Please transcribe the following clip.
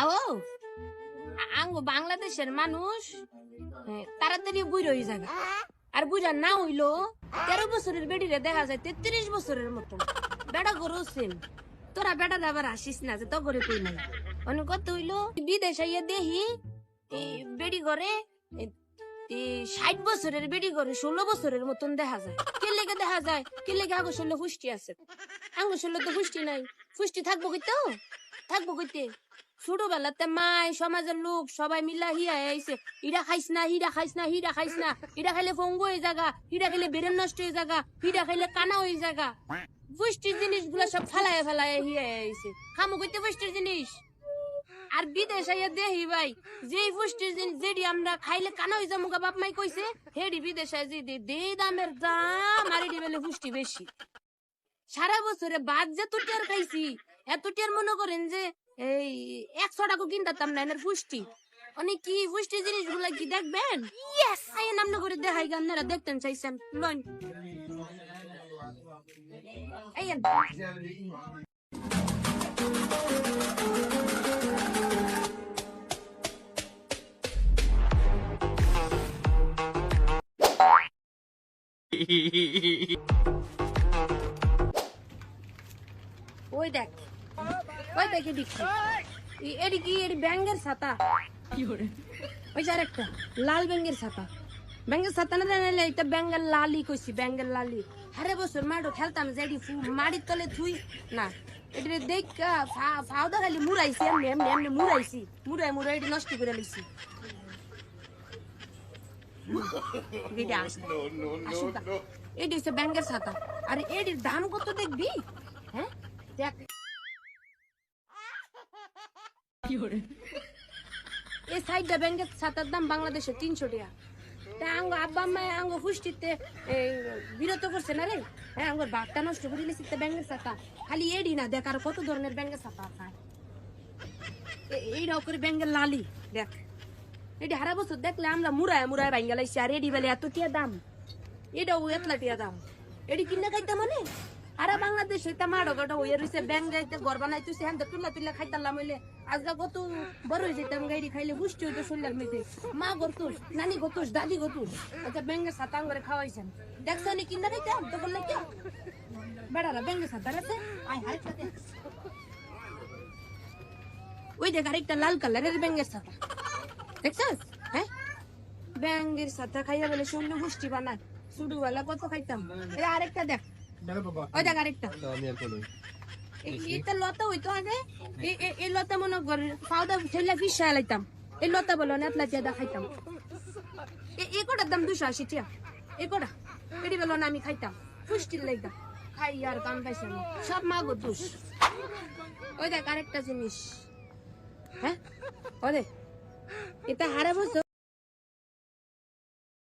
আও আঙ্গ বাংলাদেশের মানুষ তাড়াতাড়ি বুড়ো হয়ে যাবে আর বুড়া না হইল, তেরো বছরের বেডিরে দেখা যায় তেত্রিশ বছরের মতো বেড়া গরু সেম। তোরা বেটা আবার আসিস না যে তো করে কই নাই। অনেক কত হইল, বিদেশ দেখি এই বেডি করে ষাট বছরের বেডি করে ষোলো বছরের মতন দেখা যায়। কে লেগে দেখা যায়? কে লেগে আগো শরীরে পুষ্টি আছে? আঙ্গ শরীরে তো পুষ্টি নাই। পুষ্টি থাকব কইতে? থাকব কইতে? ছোটবেলাতে মাই সমাজের লোক সবাই মিলা হিয়া আইছে ইরা খাইস না, হিরা খাইস না, হিরা খাইস না, হিরা খাইলে ফঙ্গু হয়ে জাগা হিরা খাইলে বেরেন নষ্ট হয়ে জাগা হিরা খাইলে কানা হয়ে জাগা পুষ্টির জিনিসগুলা সব ফালায় ফালায় হিয়া আইছে খামো কইতে পুষ্টির জিনিস? আর বিদেশ আইয়া দেহি ভাই যে পুষ্টির জিনিস যেটি আমরা খাইলে কানা হয়ে যাব বাপ মাই কইছে, হেডি বিদেশ আই যে দে দামের দাম, আর এটি বেলে পুষ্টি বেশি। সারা বছরে বাদ যে তুটিয়ার খাইছি এত টিয়ার মনে করেন যে এই একশো টাকা কিনতাম না এনের পুষ্টি অনেক কি পুষ্টি জিনিসগুলা কি দেখবেন? আই নাম না করে দেখাই গান আপনারা দেখতেন চাইছেন। লন। ওই দেখ। ওই দেখে দিচ্ছি এটি কি? এটি ব্যাঙ্গের ছাতা। ওই যে আরেকটা। লাল ব্যাঙ্গের ছাতা। ব্যাঙ্গের ছাতা না জানাইলে এটা ব্যাঙ্গের লালি কইছি ব্যাঙ্গের লালি। হারে বছর মাঠও খেলতাম যে এটি মাটির তলে থুই না এটি দেখ ফাউদা খালি মুড়াইছি এমনি এমনি এমনি মুড়াইছি। মুড়াই মুড়াই এটি নষ্ট করে লিছি। এটি হচ্ছে ব্যাঙ্গের ছাতা। আর এটির দাম কত দেখবি? হ্যাঁ? দেখ। এই সাইডটা ব্যাংকের ছাতার দাম বাংলাদেশে তিনশো টাকা। তা আব্বা আম্মা আঙ্গ পুষ্টিতে এই, বিরত করছে না রে? হ্যাঁ আঙ্গর বাপটা নষ্ট করে তা ব্যাংকের ছাতা। খালি এডি না দেখ আর কত ধরনের ব্যাংকের ছাতা আছে। এইটাও করে ব্যাংকের লালি দেখ। এটি হারা বছর দেখলে আমরা মুড়ায় মুড়ায় ভাঙ্গা লাইছি আর এডি বেলে এত টিয়া দাম। এটাও এতলা টিয়া দাম। এডি কিনে খাইতে মানে? আরে বাংলাদেশ এটা মাড়ো গটা হয়ে রইছে ব্যাং যাইতে ঘর বানাইতেছে হ্যাঁ তুলা তুলা খাইতাম হইলে। আজকে কত বড় হয়ে যেতাম গাড়ি খাইলে পুষ্টি হইতো শরীরের মধ্যে। মা গতুস নানি গতুস দাদি গতুস আচ্ছা ব্যাঙ্গে সাতাং করে খাওয়াইছেন। দেখছ নি কিনা খাইতাম তো বললে কি বেড়ারা ব্যাঙ্গে সাতার আছে? আয় আরেকটা ওই দেখ আরেকটা লাল কালারের ব্যাঙ্গের ছাতা। দেখছস? হ্যাঁ? ব্যাঙ্গের ছাতা খাইয়া বলে শরীরে পুষ্টি বানায়। ছোটবেলা কত খাইতাম। আরেকটা দেখ। ওই দেখ আরেকটা। এটা লতা হইতো আগে। এই লতা মনে কর পাউডা ছেলে ফিস লাইতাম। এই লতা বলো না এতলা চেদা খাইতাম এ- এই কটার দাম? দুশো আশি টিয়া। এই কটা? এটি বলো না আমি খাইতাম। পুষ্টির খাই আর কাম পাইছে না সব মাগো দুষ। ওই দেখ আরেকটা জিনিস। হ্যাঁ? ওরে এটা হারা বছর